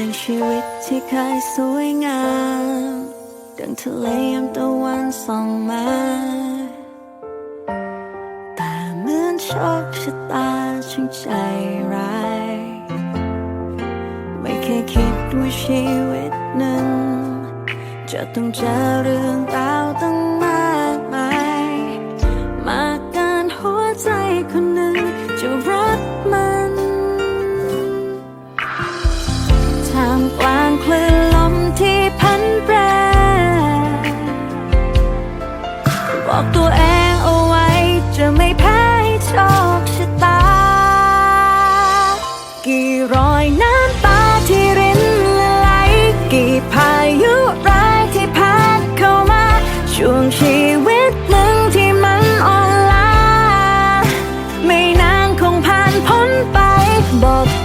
หนึ่งชีวิตที่เคยสวยงามดังทะเลยามตะวันส่องมา แต่เหมือนโชคชะตาช่างใจร้าย ไม่เคยคิดว่าชีวิตนั้นจะต้องเจอเรื่องราวตั้ง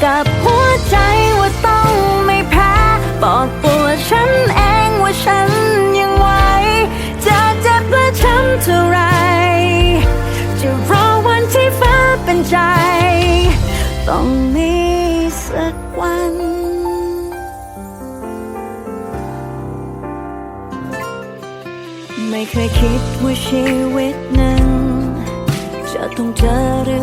กับหัวใจว่าต้องไม่แพ้ บอกตัวฉันเองว่าฉันยังไหวจะเจ็บและช้ำเท่าไร จะรอวันที่ฟ้าเป็นใจ ต้องมีสักวันไม่เคยคิดว่าชีวิตหนั้นจะต้องเจอเรื่อง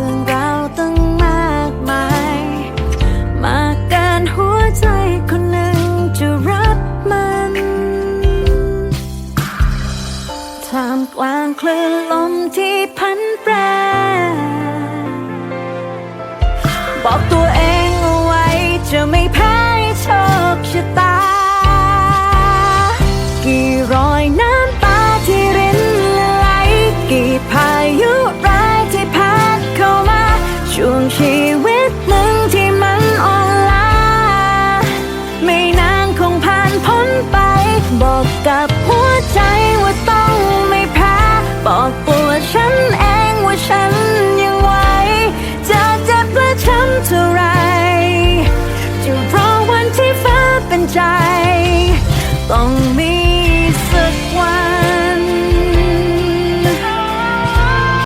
คลื่นลมที่พันแปร